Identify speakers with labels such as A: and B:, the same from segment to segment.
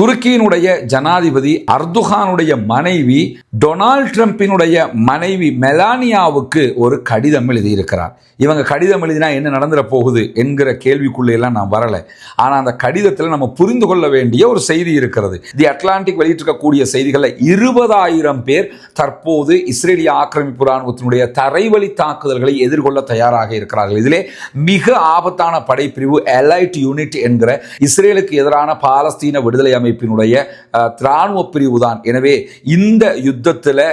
A: துருக்கியினுடைய ஜனாதிபதி அர்துகானுடைய மனைவி டொனால்ட் ட்ரம்பினுடைய மனைவி மெலானியாவுக்கு ஒரு கடிதம் எழுதியிருக்கிறார். இவங்க கடிதம் எழுதினா என்ன நடந்துட போகுது என்கிற கேள்விக்குள்ளே எல்லாம் நான் வரலை. ஆனால் அந்த கடிதத்தில் நம்ம புரிந்து கொள்ள வேண்டிய ஒரு செய்தி இருக்கிறது. தி அட்லாண்டிக் வெளியிட்டிருக்கக்கூடிய செய்திகளில் இருபதாயிரம் பேர் தற்போது இஸ்ரேலிய ஆக்கிரமிப்பு ராணுவத்தினுடைய தரைவழி தாக்குதல்களை எதிர்கொள்ள தயாராக இருக்கிறார்கள். இதிலே மிக ஆபத்தான படைப்பிரிவு எலைட் யூனிட் என்கிற இஸ்ரேலுக்கு எதிரான பாலஸ்தீன விடுதலை அமைப்பினுடைய அஹ், இராணுவ பிரிவு தான் எனவே இந்த யுத்தத்தில்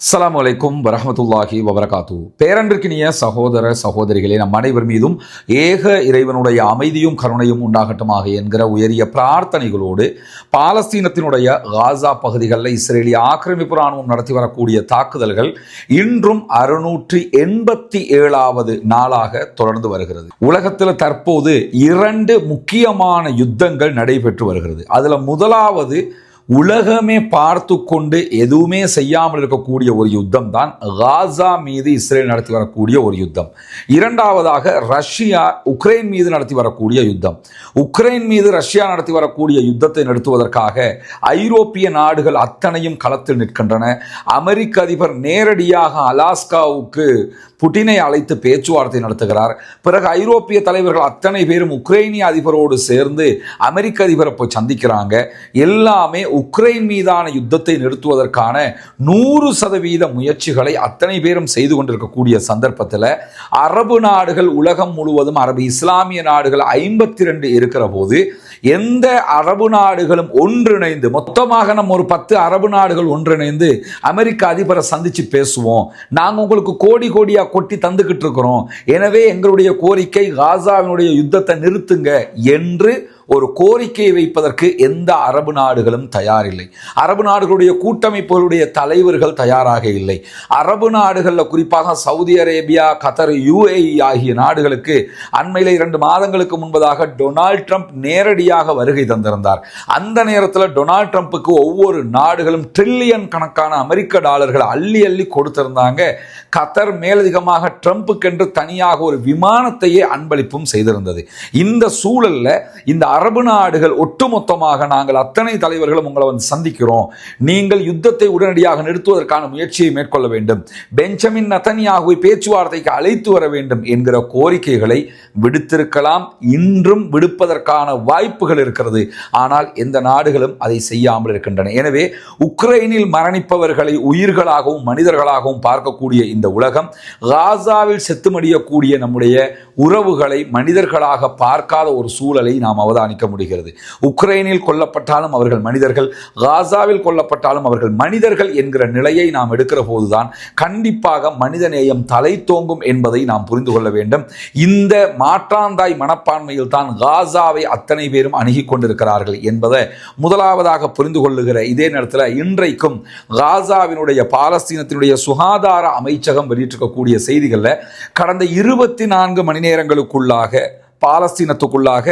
A: அஸ்லாம் வலைக்கும் வரமத்துல்லாஹி வபரகாத்து. பேரன்பிற்கினிய சகோதர சகோதரிகளே நம் அனைவர் மீதும் ஏக இறைவனுடைய அமைதியும் கருணையும் உண்டாகட்டுமாக என்கிற உயரிய பிரார்த்தனைகளோடு பாலஸ்தீனத்தினுடைய காசா பகுதிகளில் இஸ்ரேலிய ஆக்கிரமிப்பு ராணுவம் நடத்தி வரக்கூடிய தாக்குதல்கள் இன்றும் அறுநூற்றி எண்பத்தி ஏழாவது நாளாக தொடர்ந்து வருகிறது. உலகத்தில் தற்போது இரண்டு முக்கியமான யுத்தங்கள் நடைபெற்று வருகிறது. அதில் முதலாவது உலகமே பார்த்து கொண்டு எதுவுமே செய்யாமல் இருக்கக்கூடிய ஒரு யுத்தம் தான் காசா மீது இஸ்ரேல் நடத்தி வரக்கூடிய ஒரு யுத்தம். இரண்டாவதாக ரஷ்யா உக்ரைன் மீது நடத்தி வரக்கூடிய யுத்தம். உக்ரைன் மீது ரஷ்யா நடத்தி வரக்கூடிய யுத்தத்தை நடத்துவதற்காக ஐரோப்பிய நாடுகள் அத்தனையும் களத்தில் நிற்கின்றன. அமெரிக்க அதிபர் நேரடியாக அலாஸ்காவுக்கு புட்டினை அழைத்து பேச்சுவார்த்தை நடத்துகிறார். பிறகு ஐரோப்பிய தலைவர்கள் அத்தனை பேரும் உக்ரைனிய அதிபரோடு சேர்ந்து அமெரிக்க அதிபரை போய் சந்திக்கிறாங்க. எல்லாமே உக்ரைன் மீதான யுத்தத்தை நிறுத்துவதற்கான நூறு சதவீத முயற்சிகளை அத்தனை பேரும் செய்து கொண்டிருக்கக்கூடிய சந்தர்ப்பத்தில் அரபு நாடுகள் உலகம் முழுவதும் அரபு இஸ்லாமிய நாடுகள் ஐம்பத்தி ரெண்டு இருக்கிற போது எந்த அரபு நாடுகளும் ஒன்றிணைந்து மொத்தமாக நம்ம ஒரு பத்து அரபு நாடுகள் ஒன்றிணைந்து அமெரிக்க அதிபரை சந்திச்சு பேசுவோம். நாங்கள் உங்களுக்கு கோடி கோடியா கொட்டி தந்துக்கிட்டு இருக்கிறோம். எனவே எங்களுடைய கோரிக்கை காசாவினுடைய யுத்தத்தை நிறுத்துங்க என்று ஒரு கோரிக்கையை வைப்பதற்கு எந்த அரபு நாடுகளும் தயாரில்லை. அரபு நாடுகளுடைய கூட்டமைப்புகளுடைய தலைவர்கள் தயாராக இல்லை. அரபு நாடுகளில் குறிப்பாக சவுதி அரேபியா கத்தர் யுஏஇ ஆகிய நாடுகளுக்கு அண்மையில் இரண்டு மாதங்களுக்கு முன்பதாக டொனால்ட் ட்ரம்ப் நேரடியாக வருகை தந்திருந்தார். அந்த நேரத்தில் டொனால்ட் ட்ரம்ப்புக்கு ஒவ்வொரு நாடுகளும் ட்ரில்லியன் கணக்கான அமெரிக்க டாலர்கள் அள்ளி அள்ளி கொடுத்திருந்தாங்க. கத்தர் மேலதிகமாக ட்ரம்ப்புக்கென்று தனியாக ஒரு விமானத்தையே அன்பளிப்பும் செய்திருந்தது. இந்த சூழலில் இந்த அரபு நாடுகள் ஒட்டுமொத்தமாக நாங்கள் அத்தனை தலைவர்களும் உங்களை வந்து சந்திக்கிறோம். நீங்கள் யுத்தத்தை உடனடியாக நிறுத்துவதற்கான முயற்சியை மேற்கொள்ள வேண்டும். பெஞ்சமின் நத்தனியாகுவை பேச்சுவார்த்தைக்கு அழைத்து வர வேண்டும் என்கிற கோரிக்கைகளை விடுத்திருக்கலாம். இன்றும் விடுப்பதற்கான வாய்ப்புகள் இருக்கிறது. ஆனால் எந்த நாடுகளும் அதை செய்யாமல் இருக்கின்றன. எனவே உக்ரைனில் மரணிப்பவர்களை உயிர்களாகவும் மனிதர்களாகவும் பார்க்கக்கூடிய இந்த உலகம் காசாவில் செத்துமடியக்கூடிய நம்முடைய உறவுகளை மனிதர்களாக பார்க்காத ஒரு சூழலை நாம் கண்காணிக்க முடிகிறது. உக்ரைனில் கொல்லப்பட்டாலும் அவர்கள் மனிதர்கள் காசாவில் கொல்லப்பட்டாலும் அவர்கள் மனிதர்கள் என்கிற நிலையை நாம் எடுக்கிற போதுதான் கண்டிப்பாக மனிதநேயம் தலை தோங்கும் என்பதை நாம் புரிந்து கொள்ள வேண்டும். இந்த மாற்றாந்தாய் மனப்பான்மையில் தான் காசாவை அத்தனை பேரும் அணுகி கொண்டிருக்கிறார்கள் என்பதை முதலாவதாக புரிந்து கொள்ளுகிற இதே நேரத்தில் இன்றைக்கும் காசாவினுடைய பாலஸ்தீனத்தினுடைய சுகாதார அமைச்சகம் வெளியிட்டிருக்கக்கூடிய செய்திகளில் கடந்த இருபத்தி நான்கு மணி நேரங்களுக்குள்ளாக பாலஸ்தீனத்துக்குள்ளாக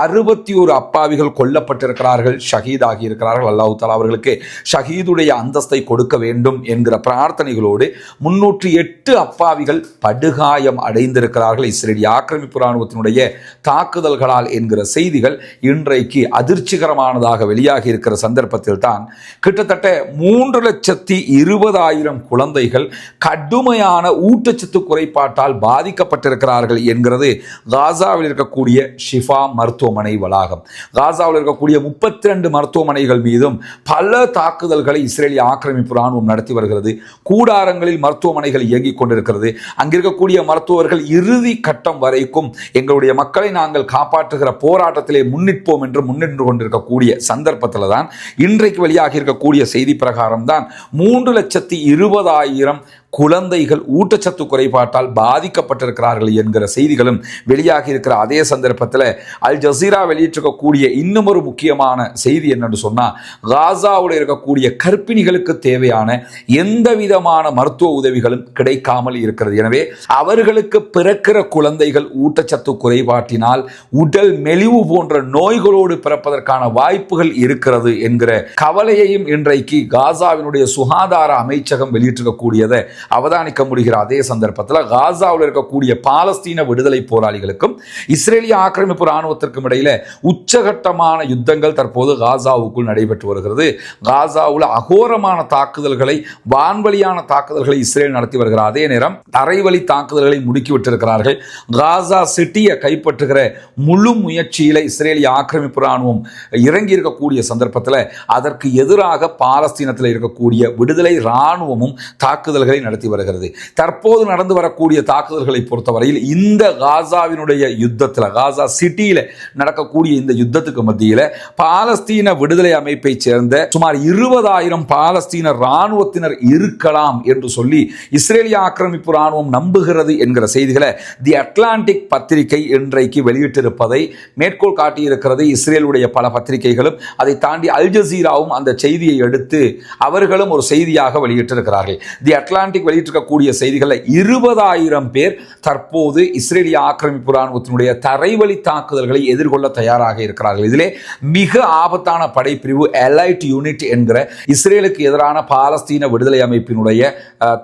A: அறுபத்தி ஒரு அப்பாவிகள் கொல்லப்பட்டிருக்கிறார்கள் ஷஹீதாகி இருக்கிறார்கள் அல்லாஹு தாலா அவர்களுக்கு ஷஹீதுடைய அந்தஸ்தை கொடுக்க வேண்டும் என்கிற பிரார்த்தனைகளோடு முன்னூற்றி எட்டு அப்பாவிகள் படுகாயம் அடைந்திருக்கிறார்கள். இஸ்ரேலிய ஆக்கிரமிப்பு ராணுவத்தினுடைய தாக்குதல்களால் என்கிற செய்திகள் இன்றைக்கு அதிர்ச்சிகரமானதாக வெளியாகி இருக்கிற சந்தர்ப்பத்தில் தான் கிட்டத்தட்ட மூன்று லட்சத்தி இருபதாயிரம் குழந்தைகள் கடுமையான ஊட்டச்சத்து குறைபாட்டால் பாதிக்கப்பட்டிருக்கிறார்கள் என்கிறது. காசாவில் இருக்கக்கூடிய ஷிஃபா மருத்துவமனை வளாகம். காசாவில் இருக்கக்கூடிய முப்பத்தி ரெண்டு மருத்துவமனைகள் மீதும் பல தாக்குதல்களை இஸ்ரேலிய ஆக்கிரமிப்பு ராணுவம் நடத்தி வருகிறது. கூடாரங்களில் மருத்துவமனைகள் இயங்கிக் கொண்டிருக்கிறது. அங்கிருக்கக்கூடிய மருத்துவர்கள் இறுதி கட்டம் வரைக்கும் எங்களுடைய மக்களை நாங்கள் காப்பாற்றுகிற போராட்டத்திலே முன்னிற்போம் என்று முன்னின்று கொண்டிருக்கக்கூடிய சந்தர்ப்பத்தில் தான் இன்றைக்கு வெளியாகி இருக்கக்கூடிய செய்தி பிரகாரம் தான் மூன்று லட்சத்தி இருபதாயிரம் குழந்தைகள் ஊட்டச்சத்து குறைபாட்டால் பாதிக்கப்பட்டிருக்கிறார்கள் என்கிற செய்திகளும் வெளியாகி இருக்கிற அதே சந்தர்ப்பத்தில் அல் ஜசீரா வெளியிட்டிருக்கக்கூடிய இன்னும் ஒரு முக்கியமான செய்தி என்னன்னு சொன்னால் காசாவில் இருக்கக்கூடிய கர்ப்பிணிகளுக்கு தேவையான எந்த விதமான மருத்துவ உதவிகளும் கிடைக்காமல் இருக்கிறது. எனவே அவர்களுக்கு பிறக்கிற குழந்தைகள் ஊட்டச்சத்து குறைபாட்டினால் உடல் மெலிவு போன்ற நோய்களோடு பிறப்பதற்கான வாய்ப்புகள் இருக்கிறது என்கிற கவலையையும் இன்றைக்கு காசாவினுடைய சுகாதார அமைச்சகம் வெளியிட்டிருக்கக்கூடியதை அவதானிக்க முடிகிற அதே சந்தர்ப்பத்தில் காசாவில் இருக்கக்கூடிய பாலஸ்தீன விடுதலை போராளிகளுக்கும் இஸ்ரேலிய ஆக்கிரமிப்பு ராணுவத்திற்கும் இடையில உச்சகட்டமான யுத்தங்கள் தற்போது காசாவுக்குள் நடைபெற்று வருகிறது. காசாவில் அகோரமான தாக்குதல்களை வான்வழியான தாக்குதல்களை இஸ்ரேல் நடத்தி வருகிறார் அதே நேரம் தரைவழி தாக்குதல்களை முடுக்கி விட்டிருக்கிறார்கள். காசா சிட்டியை கைப்பற்றுகிற முழு முயற்சியில இஸ்ரேலிய ஆக்கிரமிப்பு ராணுவம் இறங்கி இருக்கக்கூடிய சந்தர்ப்பத்தில் அதற்கு எதிராக பாலஸ்தீனத்தில் இருக்கக்கூடிய விடுதலை ராணுவமும் தாக்குதல்களை நடத்தி வருகிறது. தற்போது நடந்து வரக்கூடிய தாக்குதல்களை பொறுத்தவரையில் இந்த காசாவினுடைய யுத்தத்தில் காசா சிட்டியில் நடக்கக்கூடிய இந்த யுத்தத்துக்கு மத்தியில் பாலஸ்தீன விடுதலை அமைப்பை சேர்ந்த சுமார் இருபதாயிரம் பாலஸ்தீன ராணுவத்தினர் இருக்கலாம் என்று சொல்லி இஸ்ரேலிய ஆக்கிரமிப்பு ராணுவம் நம்புகிறது என்கிற செய்திகளை தி அட்லாண்டிக் பத்திரிகை இன்றைக்கு வெளியிட்டிருப்பதை மேற்கோள் காட்டியிருக்கிறது. இஸ்ரேலுடைய பல பத்திரிகைகளும் அதை தாண்டி அல் ஜசீராவும் அந்த செய்தியை எடுத்து அவர்களும் ஒரு செய்தியாக வெளியிட்டிருக்கிறார்கள். தி அட்லாண்டிக் வெளியிட்டிருக்கக்கூடிய செய்திகளில் இருபதாயிரம் பேர் தற்போது இஸ்ரேலிய ஆக்கிரமிப்பு ராணுவத்தினுடைய தரைவழி தாக்குதல்களை எதிர்கொள்ள தயாராக இருக்கிறார்கள். இதிலே மிக ஆபத்தான படைப்பிரிவு எலைட் யூனிட் என்கிற இஸ்ரேலுக்கு எதிரான பாலஸ்தீன விடுதலை அமைப்பினுடைய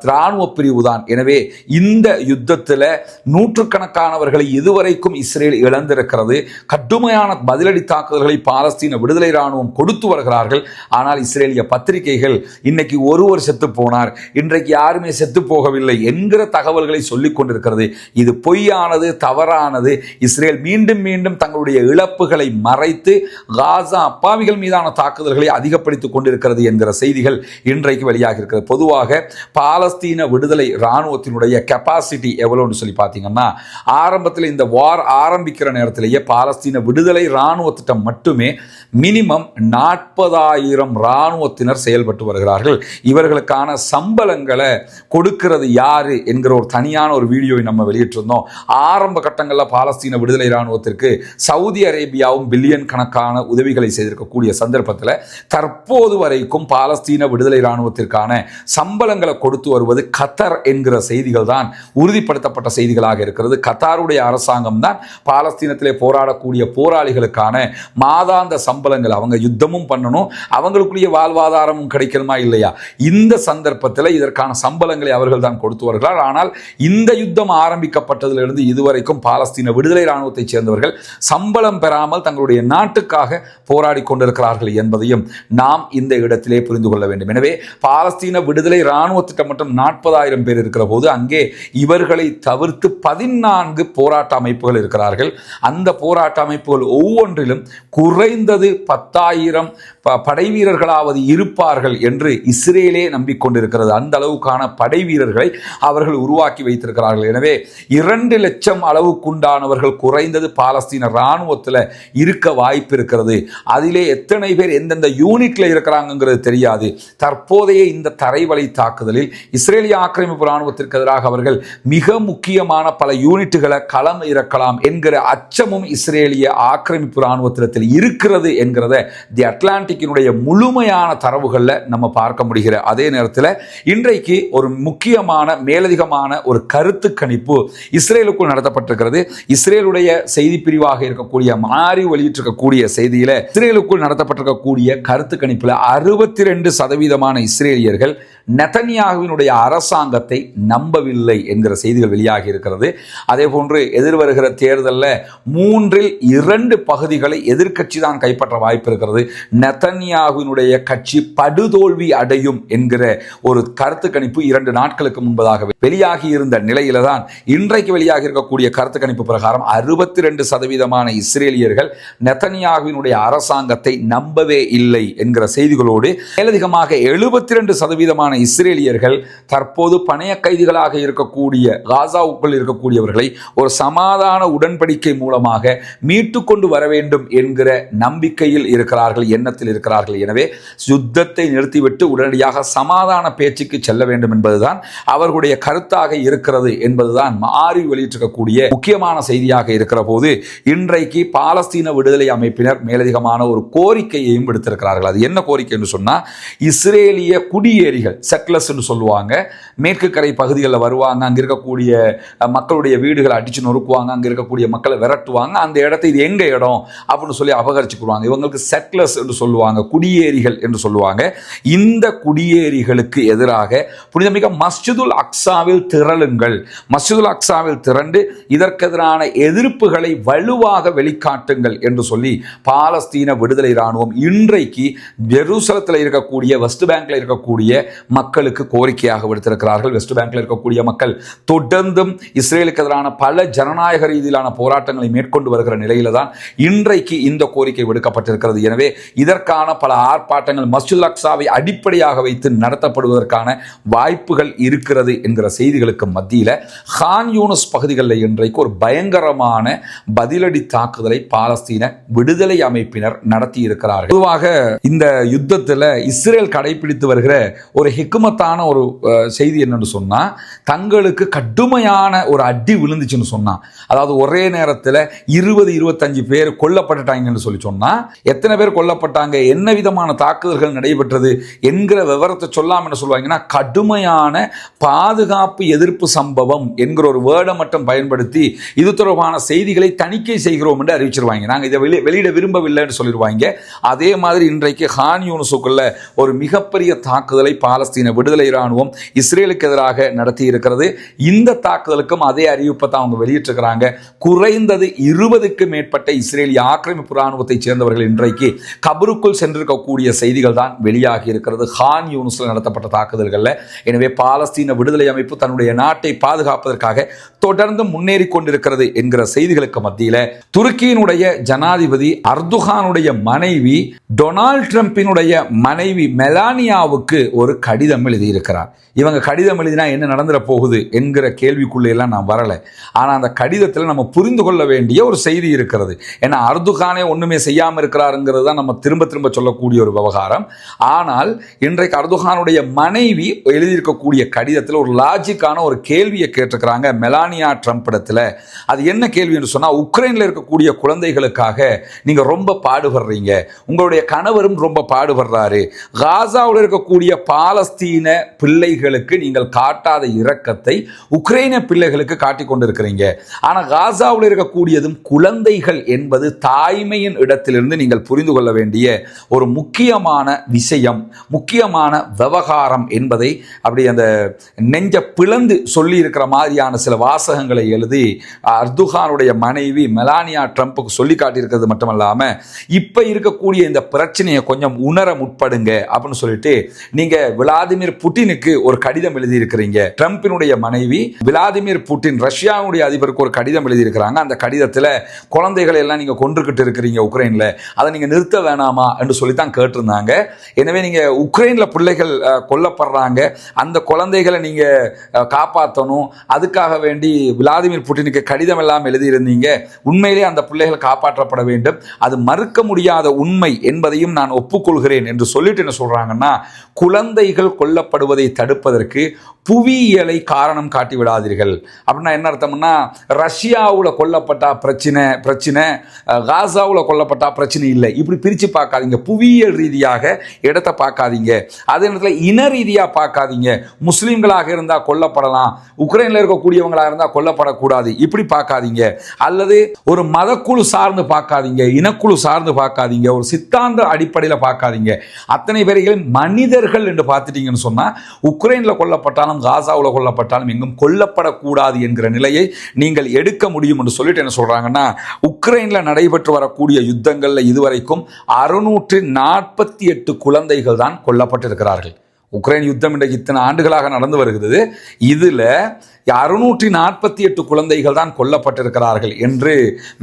A: இராணுவ பிரிவு தான் எனவே இந்த யுத்தத்தில் நூற்றுக்கணக்கானவர்களை இதுவரைக்கும் இஸ்ரேல் இழந்திருக்கிறது. கடுமையான பதிலடி தாக்குதல்களை பாலஸ்தீன விடுதலை இராணுவம் கொடுத்து வருகிறார்கள். ஆனால் இஸ்ரேலிய பத்திரிகைகள் இன்னைக்கு ஒருவர் செத்து போனார். இன்றைக்கு யாரும் செத்து போகவில்லை என்கிற தகவல்களை சொல்லிக் கொண்டிருக்கிறது. இது பொய்யானது தவறானது. இஸ்ரேல் மீண்டும் மீண்டும் தங்களுடைய இழப்புகளை மறைத்து காசா அப்பாவிகள் மீதான தாக்குதல்களை அதிகப்படுத்திக் கொண்டிருக்கிறது என்கிற செய்திகள் இன்றைக்கு வெளியாக இருக்கிறது பொதுவாக பாலஸ்தீன விடுதலை இராணுவத்தினுடைய கெப்பாசிட்டி எவ்வளோன்னு சொல்லி பார்த்தீங்கன்னா ஆரம்பத்தில் இந்த வார் ஆரம்பிக்கிற நேரத்திலேயே பாலஸ்தீன விடுதலை இராணுவ திட்டம் மட்டுமே மினிமம் நாற்பதாயிரம் இராணுவத்தினர் செயல்பட்டு வருகிறார்கள். இவர்களுக்கான சம்பளங்களை கொடுக்கிறது யாரு என்கிற ஒரு தனியான ஒரு வீடியோவை நம்ம வெளியிட்டிருந்தோம். ஆரம்ப கட்டங்களில் பாலஸ்தீன விடுதலை இராணுவத்திற்கு சவுதி அரேபியாவும் பில்லியன் கணக்கான உதவிகளை செய்திருக்கக்கூடிய சந்தர்ப்பத்தில் தற்போது வரைக்கும் பாலஸ்தீன விடுதலை இராணுவத்திற்கான சம்பளங்களை கொடுத்து வருவது கத்தர் என்கிற செய்திகள் தான் உறுதிப்படுத்தப்பட்ட செய்திகளாக இருக்கிறது. கத்தாருடைய அரசாங்கம் தான் பாலஸ்தீனத்திலே போராடக்கூடிய போராளிகளுக்கான மாதாந்த சம்பளங்கள் அவங்க யுத்தமும் பண்ணணும் அவங்களுக்குரிய வாழ்வாதாரமும் கிடைக்கணுமா இல்லையா? இந்த சந்தர்ப்பத்தில் இதற்கான சம்பளம் சம்பளங்களை அவர்கள் தான் கொடுத்து ஆனால் இந்த யுத்தம் ஆரம்பிக்கப்பட்டதிலிருந்து இதுவரைக்கும் பாலஸ்தீன விடுதலை இராணுவத்தைச் சேர்ந்தவர்கள் சம்பளம் பெறாமல் தங்களுடைய நாட்டுக்காக போராடி கொண்டிருக்கிறார்கள் என்பதையும் நாம் இந்த இடத்திலே புரிந்து கொள்ள வேண்டும். எனவே பாலஸ்தீன விடுதலை இராணுவ திட்டம் மட்டும் நாற்பதாயிரம் பேர் இருக்கிற போது அங்கே இவர்களை தவிர்த்து பதினான்கு போராட்ட அமைப்புகள் இருக்கிறார்கள். அந்த போராட்ட அமைப்புகள் ஒவ்வொன்றிலும் குறைந்தது பத்தாயிரம் படை வீரர்களாவது இருப்பார்கள் என்று இஸ்ரேலே நம்பிக்கொண்டிருக்கிறது. அந்த அளவுக்கான படை வீரர்களை அவர்கள் உருவாக்கி வைத்திருக்கிறார்கள். எனவே இரண்டு லட்சம் அளவுக்குண்டானவர்கள் குறைந்தது பாலஸ்தீன இராணுவத்தில் இருக்க வாய்ப்பு இருக்கிறது அதிலே எத்தனை பேர் எந்தெந்த யூனிட்ல இருக்கிறாங்கங்கிறது தெரியாது. தற்போதைய இந்த தரைவழி தாக்குதலில் இஸ்ரேலிய ஆக்கிரமிப்பு இராணுவத்திற்கு எதிராக அவர்கள் மிக முக்கியமான பல யூனிட்டுகளை களம் இறக்கலாம் என்கிற அச்சமும் இஸ்ரேலிய ஆக்கிரமிப்பு இராணுவத்திடத்தில் இருக்கிறது என்கிறத தி அட்லாண்டிக் அட்லாண்டிக்கினுடைய முழுமையான தரவுகளில் நம்ம பார்க்க முடிகிற அதே நேரத்தில் இன்றைக்கு ஒரு முக்கியமான மேலதிகமான ஒரு கருத்து கணிப்பு இஸ்ரேலுக்குள் நடத்தப்பட்டிருக்கிறது. இஸ்ரேலுடைய செய்தி பிரிவாக இருக்கக்கூடிய மாறி வெளியிட்டிருக்கக்கூடிய செய்தியில் இஸ்ரேலுக்குள் நடத்தப்பட்டிருக்கக்கூடிய கருத்து கணிப்பில் அறுபத்தி ரெண்டு சதவீதமான இஸ்ரேலியர்கள் நெதன்யாகுவினுடைய அரசாங்கத்தை நம்பவில்லை என்கிற செய்திகள் வெளியாகி இருக்கிறது. அதே போன்று எதிர்வருகிற தேர்தலில் மூன்றில் இரண்டு பகுதிகளை எதிர்க்கட்சி தான் கைப்பற்ற வாய்ப்பு இருக்கிறது. நெதன்யாகுவினுடைய கட்சி படுதோல்வி அடையும் என்கிற ஒரு கருத்து கணிப்பு இரண்டு நாட்களுக்கு முன்பதாக வெளியாகி இருந்த நிலையில தான் இன்றைக்கு வெளியாகி இருக்கக்கூடிய கருத்து கணிப்பு பிரகாரம் அறுபத்தி ரெண்டு சதவீதமான இஸ்ரேலியர்கள் நெத்தன்யாகுவினுடைய அரசாங்கத்தை நம்பவே இல்லை என்கிற செய்திகளோடு மேலதிகமாக எழுபத்தி ரெண்டு சதவீதமான இஸ்ரேலியர்கள் தற்போது பணைய கைதிகளாக இருக்கக்கூடிய காசாவுக்குள் இருக்கக்கூடியவர்களை ஒரு சமாதான உடன்படிக்கை மூலமாக மீட்டு கொண்டு வர வேண்டும் என்கிற நம்பிக்கையில் இருக்கிறார்கள் எண்ணத்தில் இருக்கிறார்கள் எனவே யுத்தத்தை நிறுத்திவிட்டு உடனடியாக சமாதான பேச்சுக்கு செல்ல வேண்டும் என்பதுதான் அவர்களுடைய கருத்தாக இருக்கிறது என்பதுதான் மாறி வெளியிட்டிருக்கக்கூடிய முக்கியமான செய்தியாக இருக்கிற போது இன்றைக்கு பாலஸ்தீன விடுதலை அமைப்பினர் மேலதிகமான ஒரு கோரிக்கையையும் விடுத்திருக்கிறார்கள். அது என்ன கோரிக்கை என்று சொன்னா இஸ்ரேலிய குடியேறிகள் செட்லர்ஸ் என்று சொல்லுவாங்க. மேற்கு கரை பகுதிகளில் வருவாங்க அங்கே இருக்கக்கூடிய மக்களுடைய வீடுகளை அடிச்சு நொறுக்குவாங்க அங்கே இருக்கக்கூடிய மக்களை விரட்டுவாங்க அந்த இடத்தை இது எங்க இடம் அப்படின்னு சொல்லி அபகரிச்சுக்குவாங்க. இவங்களுக்கு செக்லஸ் என்று சொல்லுவாங்க. சொல்லுவாங்க குடியேறிகள் என்று சொல்லுவாங்க. இந்த குடியேறிகளுக்கு எதிராக புனிதமிக்க மஸ்ஜிதுல் அக்ஸாவில் திரளுங்கள். மஸ்ஜிதுல் அக்ஸாவில் திரண்டு இதற்கெதிரான எதிர்ப்புகளை வலுவாக வெளிக்காட்டுங்கள் என்று சொல்லி பாலஸ்தீன விடுதலை இராணுவம் இன்றைக்கு ஜெருசலத்தில் இருக்கக்கூடிய வெஸ்ட் பேங்க்ல இருக்கக்கூடிய மக்களுக்கு கோரிக்கையாக விடுத்திருக்கிறார்கள். வெஸ்ட் பேங்க்ல இருக்கக்கூடிய மக்கள் தொடர்ந்தும் இஸ்ரேலுக்கு எதிரான பல ஜனநாயக ரீதியிலான போராட்டங்களை மேற்கொண்டு வருகிற நிலையில தான் இன்றைக்கு இந்த கோரிக்கை விடுக்கப்பட்டிருக்கிறது. எனவே இதற்கு இதற்கான பல ஆர்ப்பாட்டங்கள் மஸ்ஜித் அக்ஸாவை அடிப்படையாக வைத்து நடத்தப்படுவதற்கான வாய்ப்புகள் இருக்கிறது என்கிற செய்திகளுக்கு மத்தியில் ஹான் யூனஸ் பகுதிகளில் இன்றைக்கு ஒரு பயங்கரமான பதிலடி தாக்குதலை பாலஸ்தீன விடுதலை அமைப்பினர் நடத்தியிருக்கிறார்கள். பொதுவாக இந்த யுத்தத்தில் இஸ்ரேல் கடைபிடித்து வருகிற ஒரு ஹிக்குமத்தான ஒரு செய்தி என்னன்னு சொன்னா தங்களுக்கு கடுமையான ஒரு அடி விழுந்துச்சுன்னு சொன்னா அதாவது ஒரே நேரத்தில் இருபது இருபத்தஞ்சு பேர் கொல்லப்பட்டுட்டாங்கன்னு சொல்லி சொன்னா எத்தனை பேர் கொல்லப்பட்டாங்க என்ன விதமான தாக்குதல்கள் நடைபெற்றது என்கிற விவரத்தை சொல்லாம என்ன சொல்லுவாங்கன்னா கடுமையான பாதுகாப்பு எதிர்ப்பு சம்பவம் என்கிற ஒரு வேர்டை மட்டும் பயன்படுத்தி இது தொடர்பான செய்திகளை தணிக்கை செய்கிறோம் என்று அறிவிச்சிருவாங்க. நாங்கள் இதை வெளி வெளியிட விரும்பவில்லைன்னு சொல்லிடுவாங்க அதே மாதிரி இன்றைக்கு ஹான் யூனுஸுக்குள்ள ஒரு மிகப்பெரிய தாக்குதலை பாலஸ்தீன விடுதலை இராணுவம் இஸ்ரேலுக்கு எதிராக நடத்தி இருக்கிறது இந்த தாக்குதலுக்கும் அதே அறிவிப்பை தான் அவங்க வெளியிட்டிருக்கிறாங்க. குறைந்தது இருபதுக்கு மேற்பட்ட இஸ்ரேலிய ஆக்கிரமிப்பு இராணுவத்தைச் சேர்ந்தவர்கள் இன்றைக்கு கபருக்குள் சென்றிருக்கக்கூடிய செய்திகள் தான் வெளியாகி இருக்கிறது. ஹான் யூனிஸில் நடத்தப்பட்ட தாக்குதல்களில். எனவே பாலஸ்தீன விடுதலை அமைப்பு தன்னுடைய நாட்டை பாதுகாப்பதற்காக தொடர்ந்து முன்னேறி கொண்டிருக்கிறது என்கிற செய்திகளுக்கு மத்தியில் துருக்கியினுடைய ஜனாதிபதி அர்துகானுடைய மனைவி டொனால்ட் ட்ரம்பினுடைய மனைவி மெலானியாவுக்கு ஒரு கடிதம் எழுதியிருக்கிறார். இவங்க கடிதம் எழுதினா என்ன நடந்துட போகுது என்கிற கேள்விக்குள்ளே எல்லாம் நான் வரலை. ஆனால் அந்த கடிதத்தில் நம்ம புரிந்து கொள்ள வேண்டிய ஒரு செய்தி இருக்கிறது. ஏன்னா அர்துகானே ஒண்ணுமே செய்யாம இருக்கிறாருங்கிறது தான் நம்ம திரும்ப திரும்ப சொல்லக்கூடிய ஒரு விவகாரம். ஆனால் இன்றைக்கு அர்துகானுடைய மனைவி எழுதியிருக்கக்கூடிய கடிதத்தில் ஒரு லாஜிக்கான ஒரு கேள்வியை கேட்டிருக்கிறாங்க மெலானியா ட்ரம்ப் இடத்துல. அது என்ன கேள்வி என்று சொன்னால் உக்ரைனில் இருக்கக்கூடிய குழந்தைகளுக்காக நீங்கள் ரொம்ப பாடுபடுறீங்க. உங்களுடைய கணவரும் ரொம்ப பாடுபடுறாரு. காசாவில் இருக்கக்கூடிய பாலஸ்தீன பிள்ளைகளுக்கு நீங்கள் காட்டாத இரக்கத்தை உக்ரைன பிள்ளைகளுக்கு காட்டி கொண்டிருக்கிறீங்க. ஆனால் காசாவில் இருக்கக்கூடியதும் குழந்தைகள் என்பது தாய்மையின் இடத்திலிருந்து நீங்கள் புரிந்து கொள்ள வேண்டிய ஒரு முக்கியமான விஷயம் முக்கியமான விவகாரம் என்பதை அப்படி அந்த நெஞ்ச பிளந்து சொல்லி இருக்கிற மாதிரியான சில வாசகங்களை எழுதி அர்துகானுடைய மனைவி மெலானியா ட்ரம்ப்புக்கு சொல்லி காட்டியிருக்கிறது மட்டுமல்லாமல் இப்போ இருக்கக்கூடிய இந்த பிரச்சனையை கொஞ்சம் உணர முற்படுங்க அப்படின்னு சொல்லிட்டு நீங்க விளாடிமிர் புட்டினுக்கு ஒரு கடிதம் எழுதியிருக்கிறீங்க. ட்ரம்பினுடைய மனைவி விளாடிமிர் புட்டின் ரஷ்யாவுடைய அதிபருக்கு ஒரு கடிதம் எழுதியிருக்கிறாங்க. அந்த கடிதத்தில் குழந்தைகளை எல்லாம் நீங்கள் கொன்றுக்கிட்டு இருக்கிறீங்க உக்ரைனில். அதை நீங்கள் நிறுத்த வேணாமா? என்று சொல்லி தான் கேட்டிருந்தாங்க. எனவே நீங்கள் உக்ரைனில் பிள்ளைகள் கொல்லப்படுறாங்க. அந்த குழந்தைகளை நீங்கள் காப்பாற்றணும் அதுக்காக வேண்டி விளாதிமிர் புட்டினுக்கு கடிதம் எல்லாம் எழுதியிருந்தீங்க. உண்மையிலே அந்த பிள்ளைகள் காப்பாற்றப்பட வேண்டும். அது மறுக்க முடியாத உண்மை என்பதையும் நான் ஒப்புக்கொள்கிறேன் என்று சொல்லிட்டு என்ன சொல்கிறாங்கன்னா குழந்தைகள் கொல்லப்படுவதை தடுப்பதற்கு புவியியலை காரணம் காட்டி விடாதீர்கள். அப்படின்னா என்ன அர்த்தம்னா ரஷ்யாவில் கொல்லப்பட்டா பிரச்சனை பிரச்சனை காசாவில் கொல்லப்பட்டா பிரச்சனை இல்லை. இப்படி பிரித்து பார்க்காது பார்க்காதீங்க. புவியியல் ரீதியாக இடத்தை பார்க்காதீங்க. அதே நேரத்தில் இன ரீதியாக பார்க்காதீங்க. முஸ்லீம்களாக இருந்தால் கொல்லப்படலாம். உக்ரைனில் இருக்கக்கூடியவங்களாக இருந்தால் கொல்லப்படக்கூடாது. இப்படி பார்க்காதீங்க. அல்லது ஒரு மதக்குழு சார்ந்து பார்க்காதீங்க. இனக்குழு சார்ந்து பார்க்காதீங்க. ஒரு சித்தாந்த அடிப்படையில் பார்க்காதீங்க. அத்தனை பேர்களும் மனிதர்கள் என்று பார்த்துட்டீங்கன்னு சொன்னால் உக்ரைனில் கொல்லப்பட்டாலும் காசாவில் கொல்லப்பட்டாலும் எங்கும் கொல்லப்படக்கூடாது என்கிற நிலையை நீங்கள் எடுக்க முடியும் என்று சொல்லிட்டு என்ன சொல்கிறாங்கன்னா உக்ரைனில் நடைபெற்று வரக்கூடிய யுத்தங்களில் இதுவரைக்கும் அறுநூற்று நாற்பத்தி எட்டு குழந்தைகள் தான் கொல்லப்பட்டிருக்கிறார்கள். உக்ரைன் யுத்தம் இன்றைக்கு இத்தனை ஆண்டுகளாக நடந்து வருகிறது. இதில் அறுநூற்றி நாற்பத்தி எட்டு குழந்தைகள் தான் கொல்லப்பட்டிருக்கிறார்கள் என்று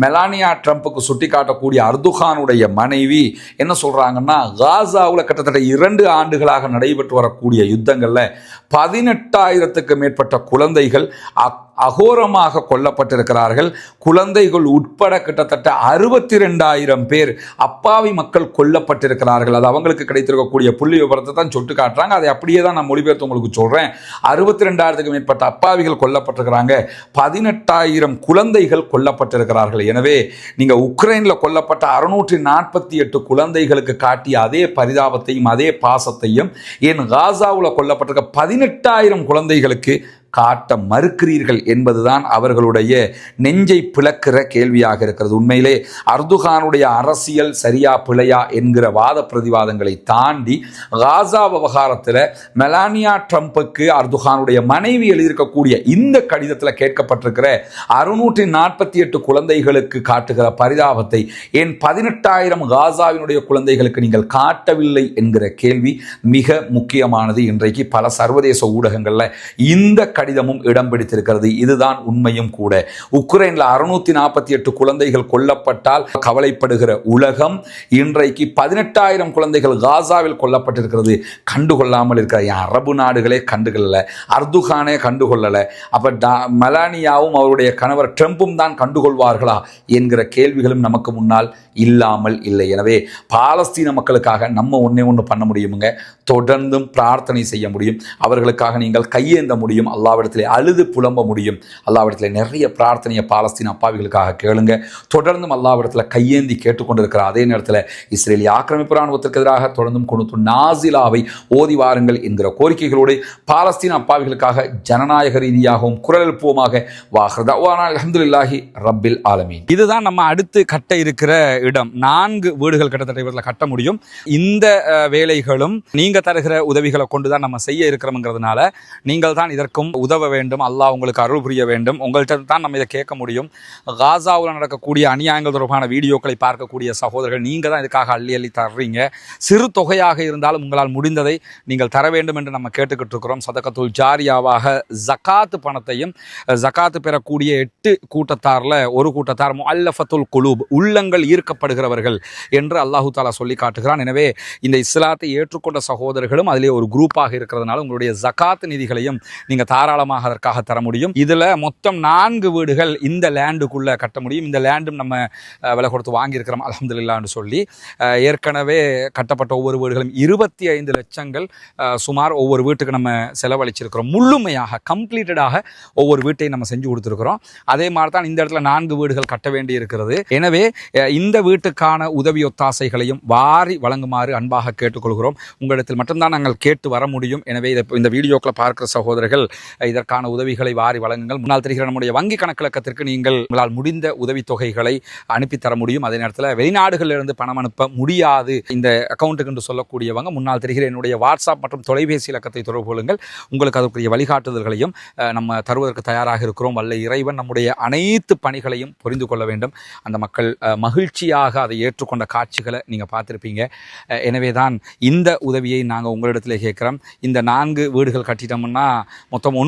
A: மெலானியா ட்ரம்ப்புக்கு சுட்டிக்காட்டக்கூடிய அர்துகானுடைய மனைவி என்ன சொல்றாங்கன்னா காசாவில் கிட்டத்தட்ட இரண்டு ஆண்டுகளாக நடைபெற்று வரக்கூடிய யுத்தங்களில் பதினெட்டாயிரத்துக்கு மேற்பட்ட குழந்தைகள் அகோரமாக கொல்லப்பட்டிருக்கிறார்கள். குழந்தைகள் உட்பட கிட்டத்தட்ட அறுபத்தி ரெண்டாயிரம் பேர் அப்பாவி மக்கள் கொல்லப்பட்டிருக்கிறார்கள். அது அவங்களுக்கு கிடைத்திருக்கக்கூடிய புள்ளி விவரத்தை தான் சுட்டு காட்டுறாங்க அதை அப்படியே தான் நான் மொழிபெயர்த்து உங்களுக்கு சொல்றேன். அறுபத்தி ரெண்டாயிரத்துக்கு மேற்பட்ட அப்பாவிகள் குழந்தைகள் கொல்லப்பட்டிருக்கிறாங்க. பதினெட்டாயிரம் குழந்தைகள் கொல்லப்பட்டிருக்கிறார்கள். எனவே நீங்க உக்ரைன்ல கொல்லப்பட்ட அறுநூற்றி நாற்பத்தி எட்டு குழந்தைகளுக்கு காட்டிய அதே பரிதாபத்தையும் அதே பாசத்தையும் என் காசாவில் கொல்லப்பட்டிருக்க பதினெட்டாயிரம் குழந்தைகளுக்கு காட்ட மறுக்கிறீர்கள் என்பதுதான் அவர்களுடைய நெஞ்சை பிளக்கிற கேள்வியாக இருக்கிறது. உண்மையிலே அர்துகானுடைய அரசியல் சரியா பிழையா என்கிற வாத பிரதிவாதங்களை தாண்டி காசா விவகாரத்தில் மெலானியா ட்ரம்புக்கு அர்துகானுடைய மனைவி எழுதியிருக்கக்கூடிய இந்த கடிதத்தில் கேட்கப்பட்டிருக்கிற அறுநூற்றி நாற்பத்தி எட்டு குழந்தைகளுக்கு காட்டுகிற பரிதாபத்தை ஏன் பதினெட்டாயிரம் காசாவினுடைய குழந்தைகளுக்கு நீங்கள் காட்டவில்லை என்கிற கேள்வி மிக முக்கியமானது. இன்றைக்கு பல சர்வதேச ஊடகங்களில் இந்த கடிதமும் இடம் பிடித்திருக்கிறது. இதுதான் உண்மையும் கூட. உக்ரைனில் அறுநூத்தி நாற்பத்தி எட்டு குழந்தைகள் கொல்லப்பட்டால் கவலைப்படுகிற உலகம் இன்றைக்கு பதினெட்டாயிரம் குழந்தைகள் காசாவில் கொல்லப்பட்டிருக்கிறது. கண்டுகொள்ளாமல் இருக்கிற என் அரபு நாடுகளே கண்டுகொள்ளல. அர்துகானே கண்டுகொள்ளலை. அப்போ டா- மலானியாவும் அவருடைய கணவர் ட்ரம்பும் தான் கண்டுகொள்வார்களா என்கிற கேள்விகளும் நமக்கு முன்னால் இல்லாமல் இல்லை. எனவே பாலஸ்தீன மக்களுக்காக நம்ம ஒன்றே ஒன்று பண்ண முடியுமுங்க? தொடர்ந்தும் பிரார்த்தனை செய்ய முடியும். அவர்களுக்காக நீங்கள் கையேந்த முடியும். அல்லாவிடத்திலே அழுது புலம்ப முடியும். அல்லாவிடத்தில் நிறைய பிரார்த்தனையை பாலஸ்தீன் அப்பாவிகளுக்காக கேளுங்க. தொடர்ந்தும் அல்லாவிடத்தில் கையேந்தி கேட்டுக்கொண்டிருக்கிற அதே நேரத்தில் இஸ்ரேலி ஆக்கிரமிப்பு ராணுவத்திற்கு எதிராக தொடர்ந்தும் கொண்டு நாசிலாவை ஓதி வாருங்கள் என்கிற கோரிக்கைகளோடு பாலஸ்தீன் அப்பாவிகளுக்காக ஜனநாயக ரீதியாகவும் குரல் எழுப்புவோமாக. வாஹ்ரதா அலமதுல்லாஹி ரப்பில் ஆலமீன்.
B: இதுதான் நம்ம அடுத்து கட்ட இருக்கிற இடம். நான்கு வீடுகள் கிட்டத்தட்ட இவரில் கட்ட முடியும். இந்த வேலைகளும் நீங்கள் தருகிற உதவிகளை கொண்டு தான் நம்ம செய்ய இருக்கிறோம்ங்கிறதுனால நீங்கள் தான் இதற்கும் உதவ வேண்டும் அல்லாஹ் உங்களுக்கு அருள் புரிய வேண்டும். உங்கள்கிட்ட தான் நம்ம இதை கேட்க முடியும். காசாவில் நடக்கக்கூடிய அநியாயங்கள் தொடர்பான வீடியோக்களை பார்க்கக்கூடிய சகோதரர்கள் நீங்கள் தான் இதுக்காக அள்ளி அள்ளி தர்றீங்க. சிறு தொகையாக இருந்தாலும் உங்களால் முடிந்ததை நீங்கள் தர வேண்டும் என்று நம்ம கேட்டுக்கிட்டு இருக்கிறோம். சதகத்துல் ஜாரியாவாக ஜக்காத்து பணத்தையும் ஜக்காத்து பெறக்கூடிய எட்டு கூட்டத்தாரில் ஒரு கூட்டத்தார் அல்லஃபத்துல் குலூப் உள்ளங்கள் ஈர்க்கப்படுகிறவர்கள் என்று அல்லாஹு தாலா சொல்லி காட்டுகிறான். எனவே இந்த இஸ்லாத்தை ஏற்றுக்கொண்ட சகோதரர்களும் அதிலே ஒரு குரூப்பாக இருக்கிறதுனால உங்களுடைய ஜகாத் நிதிகளையும் நீங்கள் தாராளமாக அதற்காக தர முடியும். இதில் மொத்தம் நான்கு வீடுகள் இந்த லேண்டுக்குள்ளே கட்ட முடியும். இந்த லேண்டும் நம்ம விலை கொடுத்து வாங்கியிருக்கிறோம் அலமதுல்லான்னு சொல்லி. ஏற்கனவே கட்டப்பட்ட ஒவ்வொரு வீடுகளும் இருபத்தி ஐந்து லட்சங்கள் சுமார் ஒவ்வொரு வீட்டுக்கு நம்ம செலவழிச்சிருக்கிறோம். முழுமையாக கம்ப்ளீட்டடாக ஒவ்வொரு வீட்டையும் நம்ம செஞ்சு கொடுத்துருக்குறோம். அதே மாதிரி தான் இந்த இடத்துல நான்கு வீடுகள் கட்ட வேண்டி இருக்கிறது எனவே இந்த வீட்டுக்கான உதவி ஒத்தாசைகளையும் வாரி வழங்குமாறு அன்பாக கேட்டுக்கொள்கிறோம். உங்களிடத்தில் மட்டும்தான் நாங்கள் கேட்டு வர முடியும். எனவே இதை இந்த வீடியோக்களை பார்க்குற சகோதரர்கள் இதற்கான உதவிகளை வாரி வழங்குங்கள். முன்னால் தெரிகிற நம்முடைய வங்கி கணக்கிழக்கத்திற்கு நீங்கள் உங்களால் முடிந்த உதவித்தொகைகளை அனுப்பி தர முடியும். அதே நேரத்தில் வெளிநாடுகளிலிருந்து பணம் அனுப்ப முடியாது. இந்த அக்கௌண்ட்டுக்கு என்று சொல்லக்கூடியவங்க முன்னால் தெரிகிற என்னுடைய வாட்ஸ்அப் மற்றும் தொலைபேசி இலக்கத்தை தொடர்பு கொள்ளுங்கள். உங்களுக்கு அதற்குரிய வழிகாட்டுதல்களையும் நம்ம தருவதற்கு தயாராக இருக்கிறோம். வல்ல இறைவன் நம்முடைய அனைத்து பணிகளையும் புரிந்து கொள்ள வேண்டும். அந்த மக்கள் மகிழ்ச்சியாக அதை ஏற்றுக்கொண்ட காட்சிகளை நீங்கள் பார்த்துருப்பீங்க. எனவே தான் இந்த உதவியை நாங்கள் உங்களிடத்தில் கேட்குறோம். இந்த நான்கு வீடுகள் கட்டிட்டோம்னா மொத்தம் ஒன்று